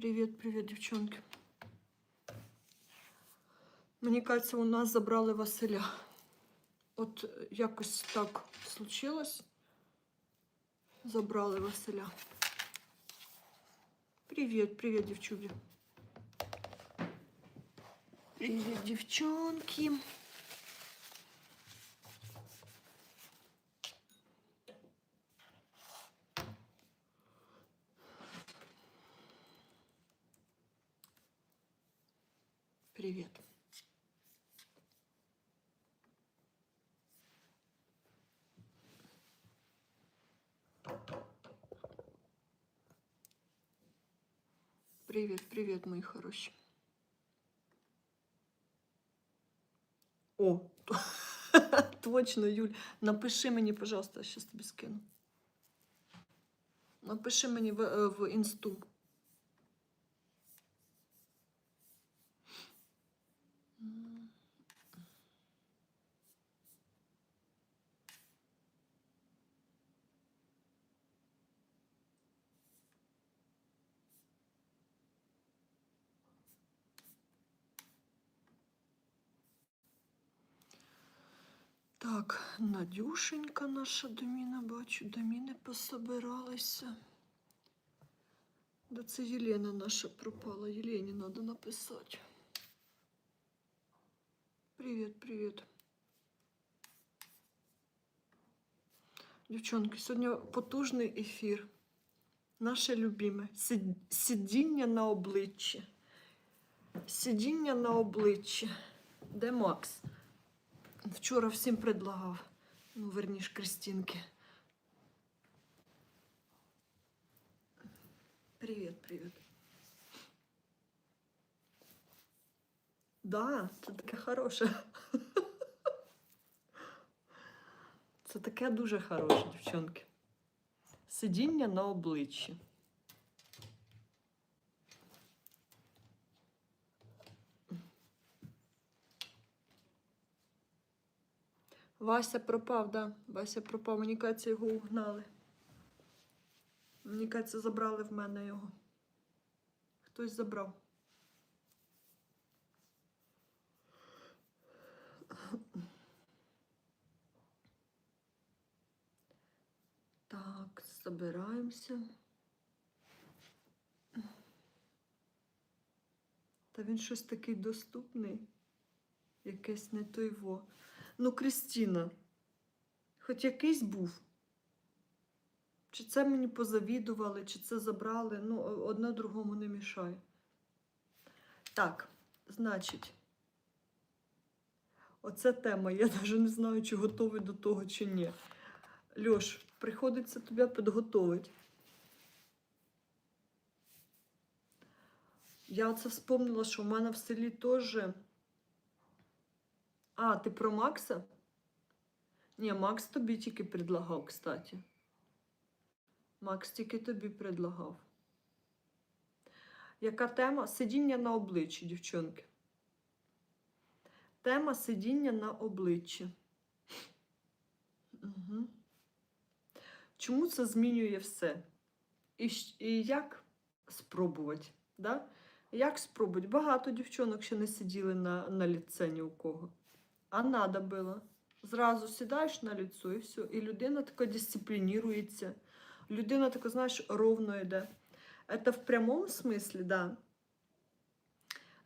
Привіт, привіт, дівчонки. Мені кажеться, у нас забрали Василя. От е, якось так случилось. Забрали Василя. Привіт, привіт, дівчуги. Привіт, дівчонки. Привіт. Привіт, привіт, мої хороші. О, точно, Юль. Напиши мені, пожалуйста, я щас тобі скину. Напиши мені в, е, в інсту. Так, Надюшенька наша доміна, бачу, доміни пособиралися. Да це Єлена наша пропала. Єлені треба написати. Привіт, привіт. Дівчонки, сьогодні потужний ефір. Наше любиме. Сидіння на обличчі. Сидіння на обличчі. Де Макс? Вчора всім предлагав. Ну, верніш, Кристинки. Привіт, привіт. Да, це таке хороше. Це таке дуже хороше, дівчонки. Сидіння на обличчі. Вася пропав, да. Вася пропав. Мені кажеться, його угнали. Мені кажеться, забрали в мене його. Хтось забрав. Так, збираємося. Та він щось такий доступний. Якесь не той во. Ну, Крістіна, хоч якийсь був. Чи це мені позавідували, чи це забрали, ну, одне другому не мішає. Так, значить, оце тема. Я навіть не знаю, чи готовий до того, чи ні. Льош, приходиться тебе підготовити. Я оце вспомнила, що в мене в селі теж. А, ти про Макса? Ні, Макс тобі тільки предлагав, кстати. Макс тільки тобі предлагав. Яка тема? Сидіння на обличчі, дівчонки. Тема сидіння на обличчі. Угу. Чому це змінює все? І, і як спробувати? Да? Як спробувати? Багато дівчонок ще не сиділи на, на ліце ні у кого. А надо було. Зразу сідаєш на ліцо і все. І людина така дисциплінується. Людина така, знаєш, ровно йде. Це в прямому смислі, да.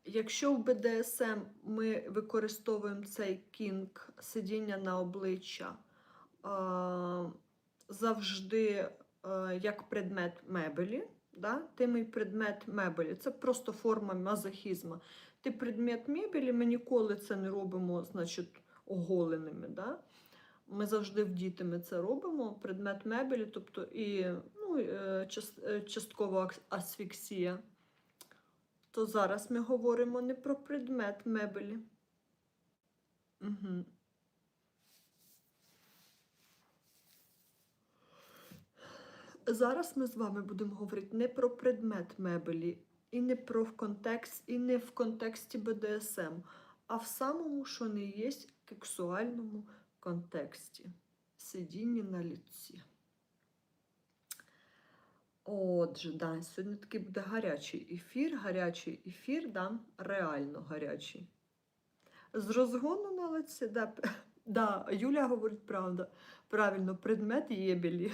Якщо в БДСМ ми використовуємо цей кінг сидіння на обличчя завжди як предмет мебелі, да? ти мій предмет мебелі, це просто форма мазохізму. Ти предмет мебелі, ми ніколи це не робимо, значить, оголеними. Да? Ми завжди в вдітими це робимо, предмет мебелі, тобто і ну, е, е, часткова асфіксія. То зараз ми говоримо не про предмет мебелі. Угу. Зараз ми з вами будемо говорити не про предмет мебелі, і не про в контекст, і не в контексті БДСМ, а в самому, що не є сексуальному контексті. Сидіння на ліці. Отже, да, сьогодні такий буде гарячий ефір, гарячий ефір, да, реально гарячий. З розгону на лиці, да, да, Юля говорить правда. Правильно, предмет єбелі.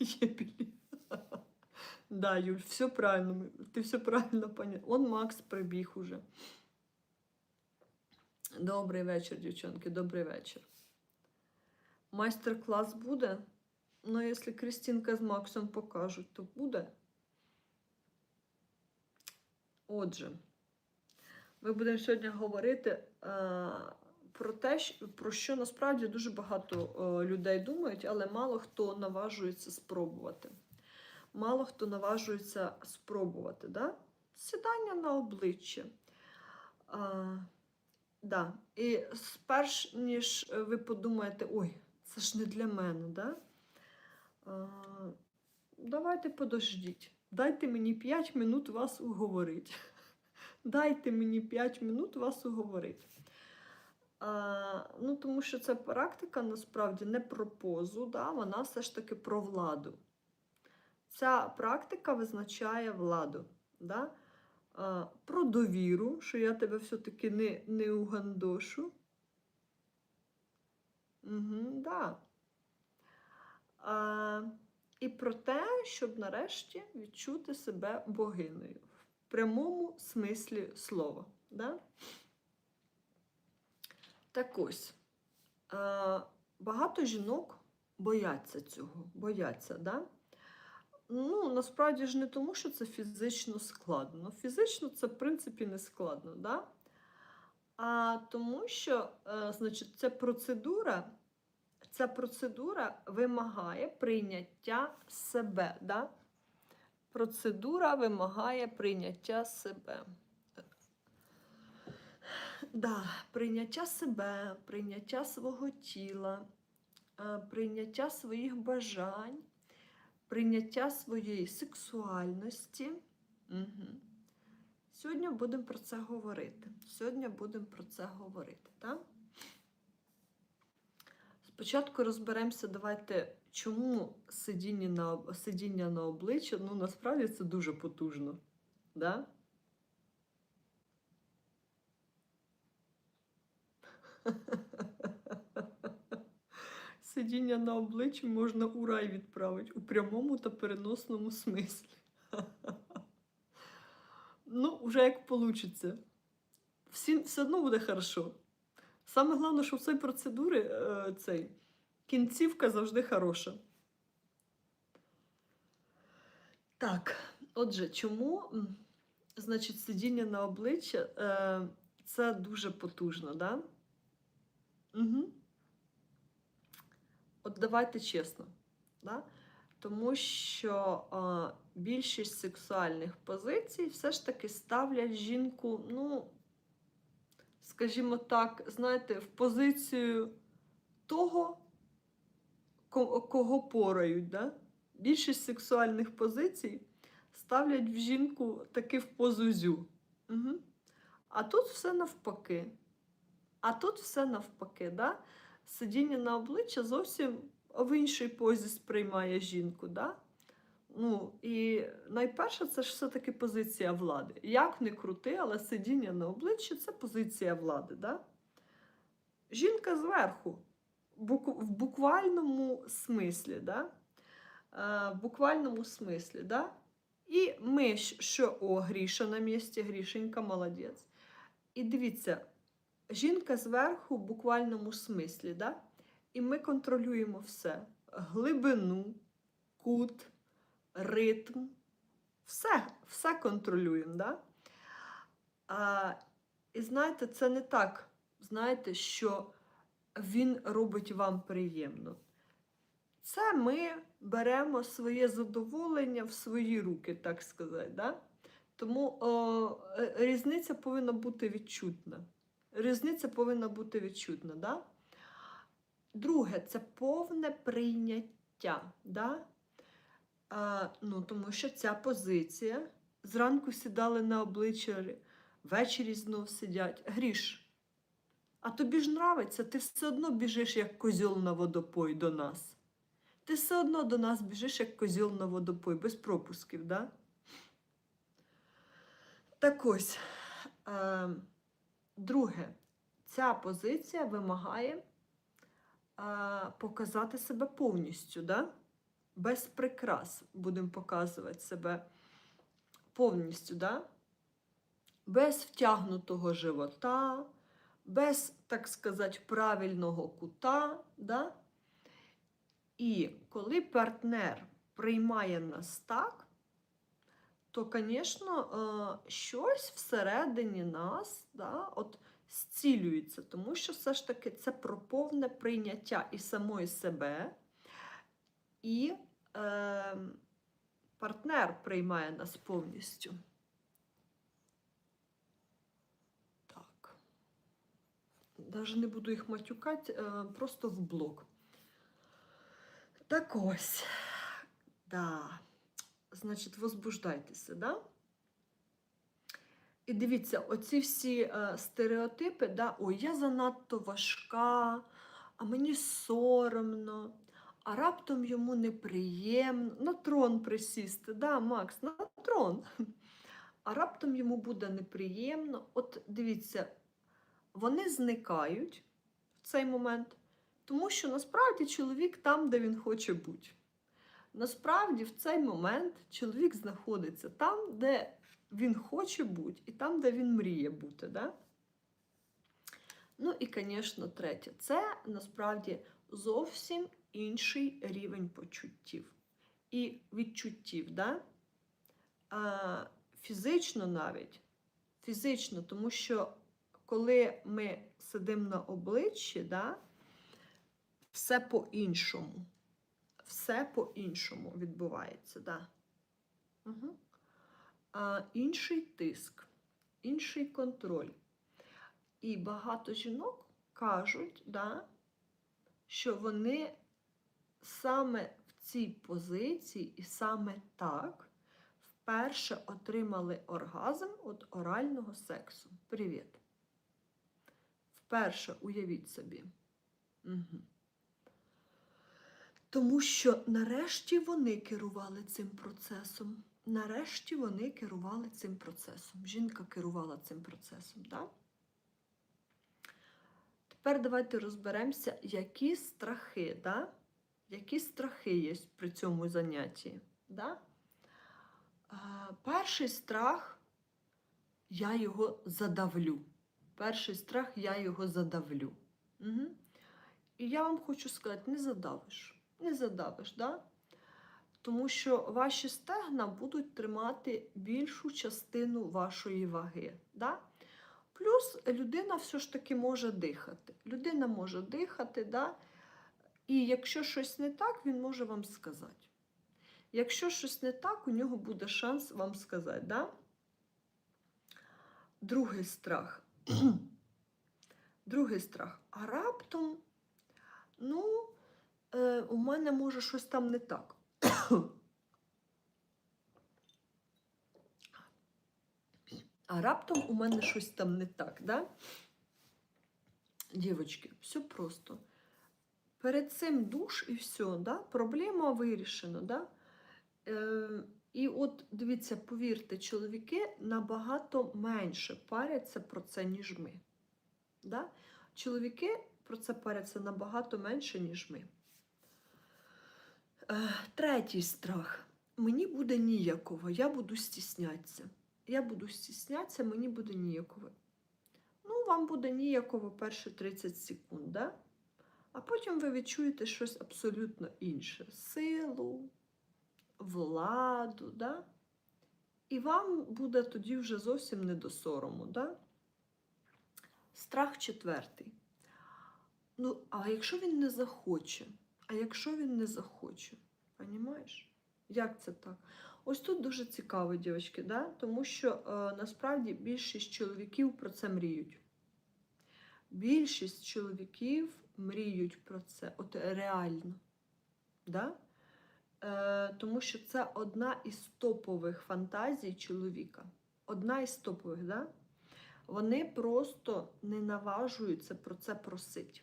Єбелі. Да, Юль, все правильно, ти все правильно поняла. Он Макс прибіг уже. Добрий вечір, дівчонки, добрий вечір. Майстер-клас буде? Ну, якщо Крістінка з Максом покажуть, то буде. Отже, ми будемо сьогодні говорити е, про те, про що насправді дуже багато е, людей думають, але мало хто наважується спробувати. Мало хто наважується спробувати. Да? Сідання на обличчя. А, да. І сперш, ніж ви подумаєте, ой, це ж не для мене, да? а, давайте подождіть. Дайте мені 5 минут вас уговорити. Дайте мені 5 минут вас уговорити. А, ну, тому що ця практика насправді не про позу, да? вона все ж таки про владу. Ця практика визначає владу. Да? А, про довіру, що я тебе все-таки не, не угандошу. Угу, да. а, і про те, щоб нарешті відчути себе богинею в прямому смислі слова. Да? Так ось, багато жінок бояться цього, бояться, да? Ну, насправді ж не тому, що це фізично складно. Фізично це, в принципі, не складно, да? а тому, що е, значить, ця процедура, ця процедура вимагає прийняття себе. Да? Процедура вимагає прийняття себе. Да, прийняття себе, прийняття свого тіла, е, прийняття своїх бажань прийняття своєї сексуальності. Угу. Сьогодні будемо про це говорити. Сьогодні будемо про це говорити. Так? Спочатку розберемося, давайте, чому сидіння на, сидіння на обличчя, ну насправді це дуже потужно. Да? Сидіння на обличчі можна у рай відправити у прямому та переносному смислі. Ну, вже як вийде. Всі, все одно буде хорошо. Саме головне, що в цій процедурі е, цей, кінцівка завжди хороша. Так, отже, чому значить, сидіння на обличчя е, це дуже потужно, да? Угу. От давайте чесно, да? тому що а, більшість сексуальних позицій все ж таки ставлять жінку, ну, скажімо так, знаєте, в позицію того, кого порають. Да? Більшість сексуальних позицій ставлять в жінку таки в позузю. Угу. А тут все навпаки. А тут все навпаки. Да? сидіння на обличчя зовсім в іншій позі сприймає жінку. Да? Ну, і найперше, це ж все-таки позиція влади. Як не крути, але сидіння на обличчі це позиція влади. Да? Жінка зверху, в буквальному смислі. Да? Е, в буквальному смислі. Да? І ми, що о, Гріша на місці, Грішенька, молодець. І дивіться, жінка зверху в буквальному смислі, да? і ми контролюємо все: глибину, кут, ритм. Все, все контролюємо. Да? А, і знаєте, це не так, знаєте, що він робить вам приємно. Це ми беремо своє задоволення в свої руки, так сказати. Да? Тому о, різниця повинна бути відчутна. Різниця повинна бути відчутна. Да? Друге, це повне прийняття. Да? А, ну, тому що ця позиція зранку сідали на обличчя, ввечері знов сидять. Гріш, а тобі ж нравиться, ти все одно біжиш як козьол на водопой до нас. ти все одно до нас біжиш, як козіл на водопой, без пропусків, да? Так ось, е, друге, ця позиція вимагає е, показати себе повністю, да? без прикрас будемо показувати себе повністю, да? без втягнутого живота, без, так сказати, правильного кута. Да? І коли партнер приймає нас так, то, звісно, щось всередині нас да, от, зцілюється, тому що все ж таки це про повне прийняття і самої себе, і е, партнер приймає нас повністю. Так. Даже не буду їх матюкати, е, просто в блок. Так ось. Да. Значить, возбуждайтеся, да? І дивіться, оці всі е, стереотипи, да, ой, я занадто важка, а мені соромно, а раптом йому неприємно. На трон присісти, да, Макс, на трон. А раптом йому буде неприємно. От дивіться, вони зникають в цей момент, тому що насправді чоловік там, де він хоче бути. Насправді, в цей момент чоловік знаходиться там, де він хоче бути, і там, де він мріє бути. Да? Ну і, звісно, третє, це насправді зовсім інший рівень почуттів і відчуттів. Да? А, фізично навіть, фізично, тому що коли ми сидимо на обличчі, да, все по-іншому. Все по-іншому відбувається, да. Угу. А, інший тиск, інший контроль. І багато жінок кажуть, да, що вони саме в цій позиції і саме так вперше отримали оргазм від орального сексу. Привіт. Вперше уявіть собі. Угу. Тому що нарешті вони керували цим процесом. Нарешті вони керували цим процесом. Жінка керувала цим процесом. так? Тепер давайте розберемося, які страхи, да? які страхи є при цьому занятті. Да? Перший страх я його задавлю. Перший страх я його задавлю. Угу. І я вам хочу сказати, не задавиш не задавиш, да? тому що ваші стегна будуть тримати більшу частину вашої ваги. Да? Плюс людина все ж таки може дихати. Людина може дихати, да? і якщо щось не так, він може вам сказати. Якщо щось не так, у нього буде шанс вам сказати. Да? Другий страх. Другий страх. А раптом, ну, е, у мене може щось там не так. А раптом у мене щось там не так, да? Дівочки, все просто. Перед цим душ і все, да? проблема вирішена. Да? Е, і от дивіться, повірте, чоловіки набагато менше паряться про це, ніж ми. Да? Чоловіки про це паряться набагато менше, ніж ми. Е, третій страх. Мені буде ніяково, я буду стіснятися. Я буду стіснятися, мені буде ніяково. Ну, вам буде ніяково перші 30 секунд, да? а потім ви відчуєте щось абсолютно інше: силу, владу. Да? І вам буде тоді вже зовсім не до сорому. Да? Страх четвертий. Ну, а якщо він не захоче? А якщо він не захоче, Понімаєш? Як це так? Ось тут дуже цікаво, дівчатки, да? тому що е, насправді більшість чоловіків про це мріють. Більшість чоловіків мріють про це, от реально. Да? Е, Тому що це одна із топових фантазій чоловіка. Одна із топових, да? Вони просто не наважуються про це просити.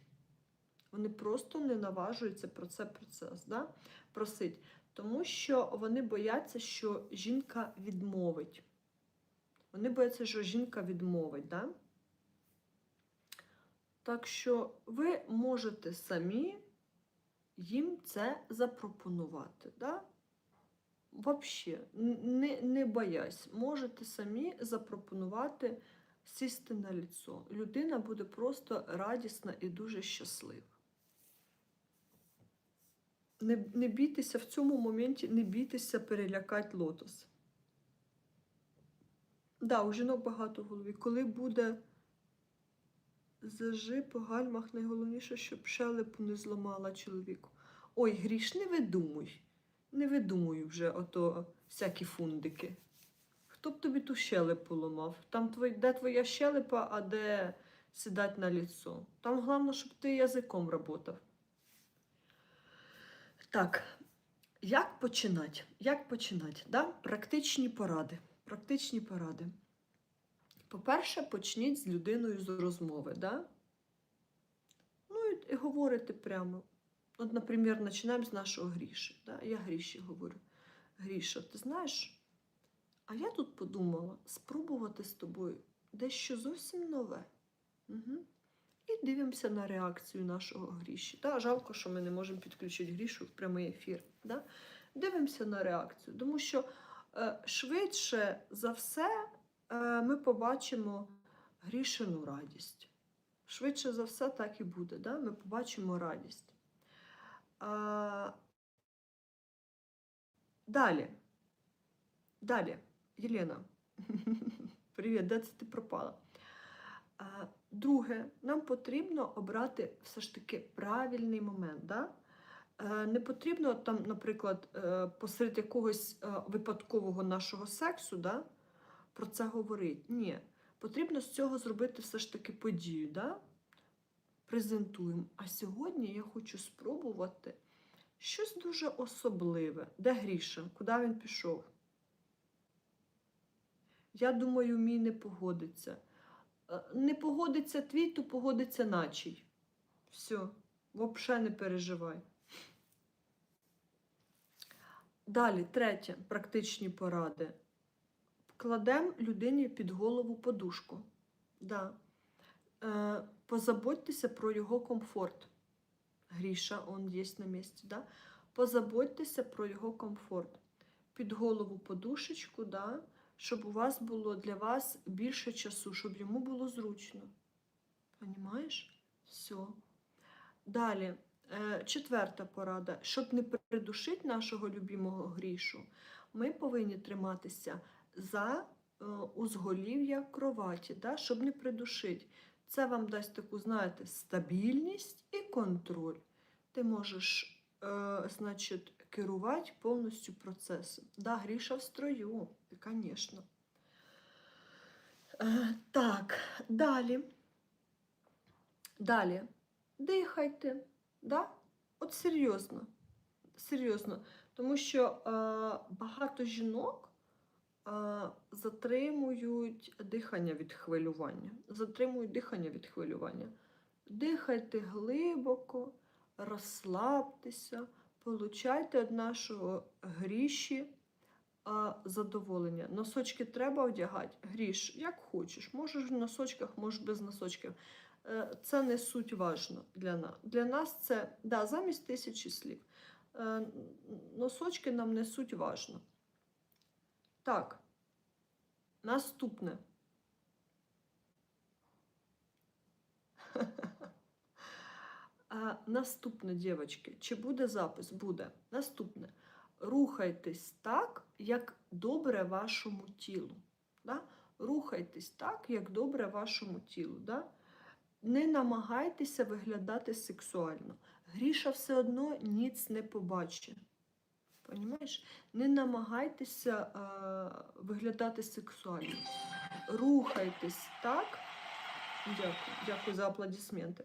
Вони просто не наважуються про це процес, да? просить, тому що вони бояться, що жінка відмовить. Вони бояться, що жінка відмовить. Да? Так що ви можете самі їм це запропонувати. Да? Н- не, не боясь, можете самі запропонувати сісти на ліцо. Людина буде просто радісна і дуже щаслива. Не, не бійтеся в цьому моменті, не бійтеся перелякати лотос. Да, у жінок багато в голові. Коли буде зажи по гальмах, найголовніше, щоб шелепу не зламала чоловіку. Ой, гріш, не видумуй. Не видумуй вже ото всякі фундики. Хто б тобі ту щелепу ламав? Там твой, де твоя щелепа, а де сідать на ліцо. Там головне, щоб ти язиком працював. Так, як починати? Як починати? Да? Практичні поради. Практичні поради. По-перше, почніть з людиною з розмови. Да? Ну і, і говорите прямо. От, наприклад, починаємо з нашого Гріші. Да? Я Гріші говорю. Гріша, ти знаєш, а я тут подумала спробувати з тобою дещо зовсім нове. Угу. І дивимося на реакцію нашого Гріші. Да? Жалко, що ми не можемо підключити Грішу в прямий ефір. Да? Дивимося на реакцію, тому що е, швидше за все е, ми побачимо Грішину радість. Швидше за все, так і буде. Да? Ми побачимо радість. А... Далі. Далі. Єлена. Привіт, де це ти пропала? Друге, нам потрібно обрати все ж таки правильний момент. Да? Е, Не потрібно там, наприклад, е, посеред якогось е, випадкового нашого сексу да, про це говорити. Ні. Потрібно з цього зробити все ж таки подію. Да? Презентуємо. А сьогодні я хочу спробувати щось дуже особливе. Де Гріша? Куди він пішов? Я думаю, мій не погодиться. Е, Не погодиться твій, то погодиться начий. Все, взагалі не переживай. Далі, третє, практичні поради. Кладемо людині під голову подушку. Да. Е, позаботьтеся про його комфорт. Гріша, он є на місці. Да? Позаботьтеся про його комфорт. Під голову подушечку, да? Щоб у вас було для вас більше часу, щоб йому було зручно. Понімаєш? Все. Далі, е, четверта порада. Щоб не придушити нашого любимого грішу, ми повинні триматися за е, узголів'я кроваті, да? щоб не придушити. Це вам дасть таку, знаєте, стабільність і контроль. Ти можеш, е, значить, керувати повністю процесом. Да, Гріша в строю, звісно. Е, так, далі. Далі. Дихайте. Да? От серйозно. Серйозно. Тому що е, багато жінок е, затримують дихання від хвилювання. Затримують дихання від хвилювання. Дихайте глибоко, розслабтеся, получайте від нашого гріші а, задоволення. Носочки треба одягати. Гріш, як хочеш. Можеш в носочках, можеш без носочків. Е, Це не суть важно для нас. Для нас це да, замість тисячі слів. Е, Носочки нам не суть важно. Так, наступне. А, наступне, дівчатки, чи буде запис? Буде. Наступне. Рухайтесь так, як добре вашому тілу. Да? Рухайтесь так, як добре вашому тілу. Да? Не намагайтеся виглядати сексуально. Гріша все одно ніц не побачить. Понімаєш? Не намагайтеся а, виглядати сексуально. Рухайтесь так. Дякую, дякую за аплодисменти.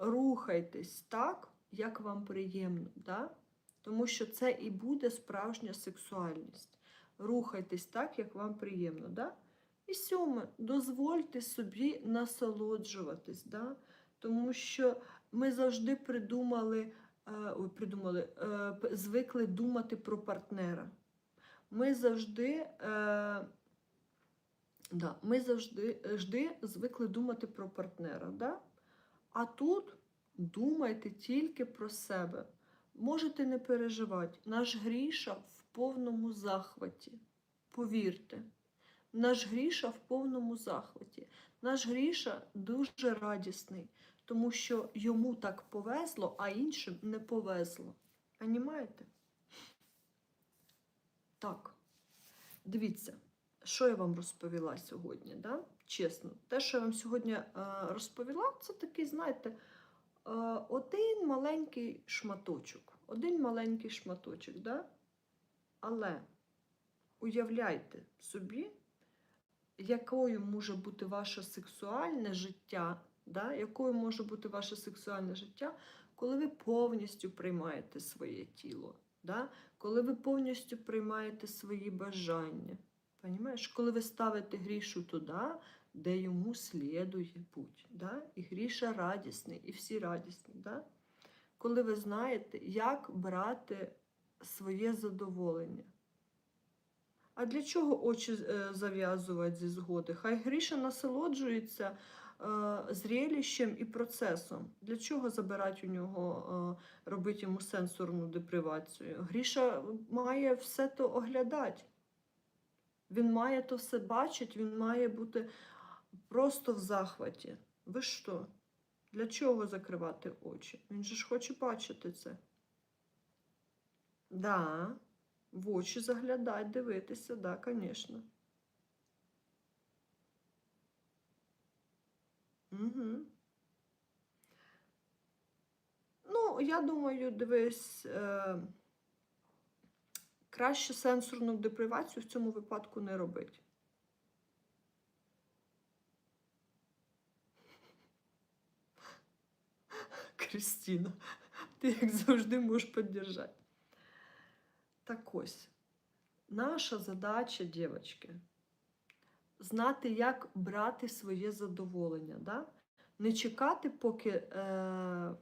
Рухайтесь так, як вам приємно. Да? Тому що це і буде справжня сексуальність. Рухайтесь так, як вам приємно. Да? І сьоме, дозвольте собі насолоджуватись. Да? Тому що Ми завжди придумали, е, ой, придумали, е, звикли думати про партнера. Ми завжди, е, да, ми завжди, завжди звикли думати про партнера. Да? А тут думайте тільки про себе. Можете не переживати. Наш Гріша в повному захваті. Повірте. Наш Гріша в повному захваті. Наш Гріша дуже радісний, тому що йому так повезло, а іншим не повезло. Понімаєте? Так, дивіться, що я вам розповіла сьогодні, да? Чесно. Те, що я вам сьогодні е, розповіла, це такий, знаєте, е, один маленький шматочок. Один маленький шматочок, да? але уявляйте собі, якою може бути ваше сексуальне життя, да? якою може бути ваше сексуальне життя, коли ви повністю приймаєте своє тіло, да? коли ви повністю приймаєте свої бажання. Понімаєш? Коли ви ставите грішу туди, де йому слідує путь. Да? І гріша радісний, і всі радісні. Да? Коли ви знаєте, як брати своє задоволення. А для чого очі е, зав'язувати зі згоди? Хай Гріша насолоджується е, зрелищем і процесом. Для чого забирати у нього, робити йому сенсорну депривацію? Гріша має все то оглядати. Він має то все бачити, він має бути просто в захваті. Ви що? Для чого закривати очі? Він же ж хоче бачити це. Да, в очі заглядати, дивитися, да, звісно. Угу. Ну, я думаю, дивись, е, краще сенсорну депривацію в цьому випадку не робити. Крістіна, ти як завжди можеш підтримати. Так ось, наша задача, дівчатки, знати, як брати своє задоволення. Да? Не чекати, поки. Е,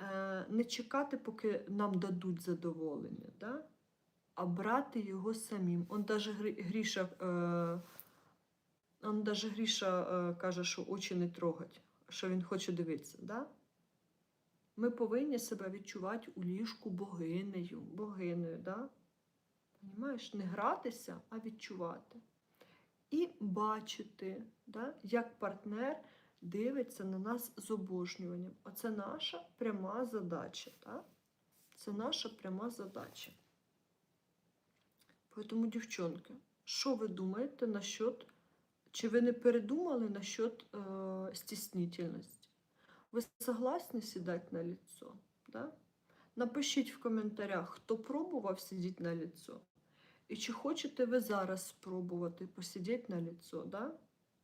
е, не чекати, поки нам дадуть задоволення, да? а брати його самим. Он даже Гріша, е, он даже Гріша е, каже, що очі не трогать, що він хоче дивитися. Да? Ми повинні себе відчувати у ліжку богинею, богинею, да? Понімаєш? Не гратися, а відчувати. І бачити, да? як партнер дивиться на нас з обожнюванням. Оце наша пряма задача. Да? Це наша пряма задача. Тому, дівчонки, що ви думаєте насчет, чи ви не передумали насчет е, стіснительності? Ви согласні сідати на лицо? Да? Напишіть в коментарях, хто пробував сидіти на лицо. І чи хочете ви зараз спробувати посидіти на лицо? Да?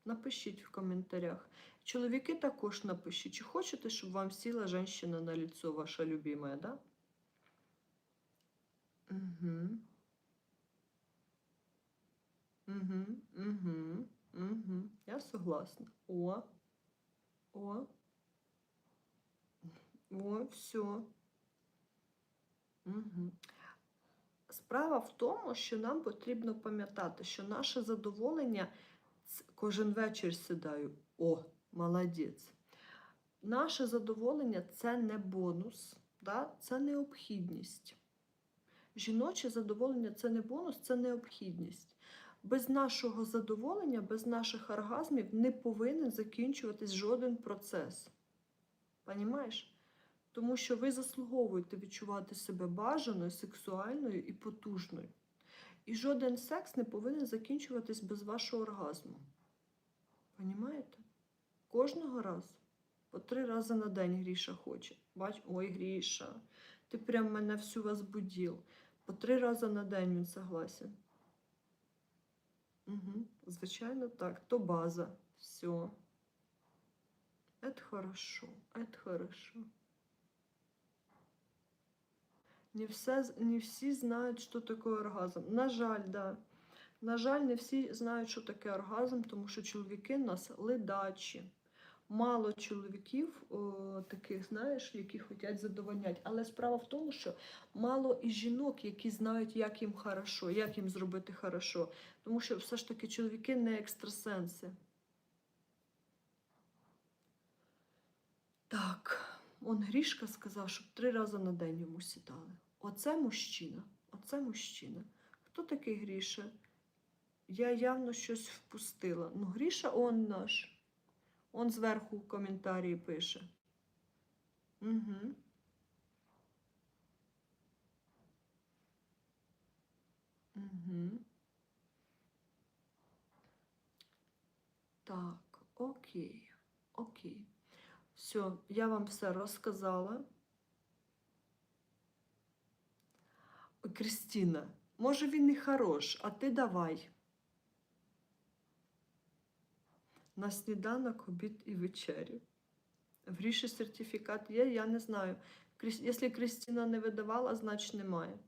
Напишіть в коментарях. Чоловіки також напишіть, чи хочете, щоб вам сіла жінка на лицо, ваша любимая, да? Угу. Угу, угу, угу. Я согласна. О, о, о, все. Угу. Справа в тому, що нам потрібно пам'ятати, що наше задоволення кожен вечір сідаю. О, молодець. Наше задоволення це не бонус, да? це необхідність. Жіноче задоволення це не бонус, це необхідність. Без нашого задоволення, без наших оргазмів не повинен закінчуватись жоден процес. Понімаєш? Тому що ви заслуговуєте відчувати себе бажаною, сексуальною і потужною. І жоден секс не повинен закінчуватись без вашого оргазму. Понімаєте? Кожного разу. По три рази на день Гріша хоче. Бач, ой, Гріша, ти прям мене всю вас возбудив. По три рази на день він согласен. Угу. Звичайно, так. То база. Все. Это хорошо. Это хорошо. Не, все, не всі знають, що таке оргазм. На жаль, да. На жаль, не всі знають, що таке оргазм, тому що чоловіки нас ледачі. мало чоловіків о, таких, знаєш, які хочуть задовольняти. Але справа в тому, що мало і жінок, які знають, як їм хорошо, як їм зробити хорошо. Тому що все ж таки чоловіки не екстрасенси. Так, он Грішка сказав, щоб три рази на день йому сідали. Оце мужчина. Оце мужчина. Хто такий Гріша? Я явно щось впустила. Ну, Гріша он наш. Он зверху коментарі пише. Угу. Угу. Так, окей, окей. Все, я вам все розказала. Кристина, може він і хорош, а ти давай. На сніданок, обід і вечерю. Гріші сертифікат є, я не знаю. Якщо Кристина не видавала, значить немає.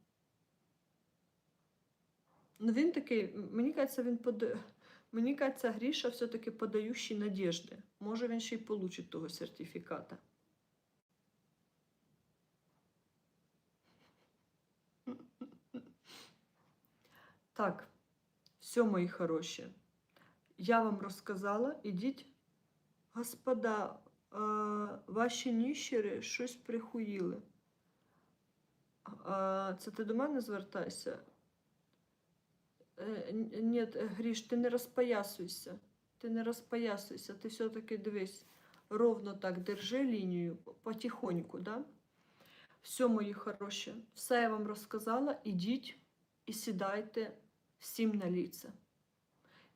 Ну він такий, мені кажеться, він пода... Мені кажеться, Гріша все-таки подаючий надіжди. Може він ще й получить того сертифіката. Так, все, мої хороші. Я вам розказала, ідіть. Господа, ваші ніщери щось прихуїли. Це ти до мене звертайся? Е, Ні, Гріш, ти не розпоясуйся. Ти не розпоясуйся, ти все-таки дивись. Ровно так держи лінію, потихоньку, да? Все, мої хороші, все я вам розказала. Ідіть і сідайте всім на ліце.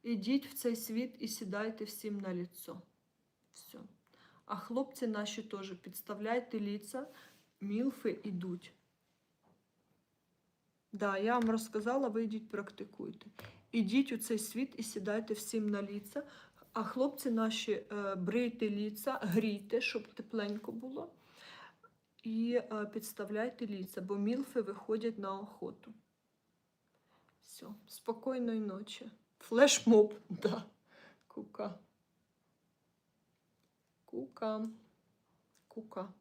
Ідіть в цей світ і сідайте всім на ліцо. Все. А хлопці наші теж підставляйте ліца, мілфи ідуть. Да, я вам розказала, ви йдіть практикуйте. Ідіть у цей світ і сідайте всім на ліца. А хлопці наші е, брийте ліца, грійте, щоб тепленько було. І е, підставляйте ліца, бо мілфи виходять на охоту. Все, спокійної ночі. Флешмоб, да. Кука. Кука. Кука.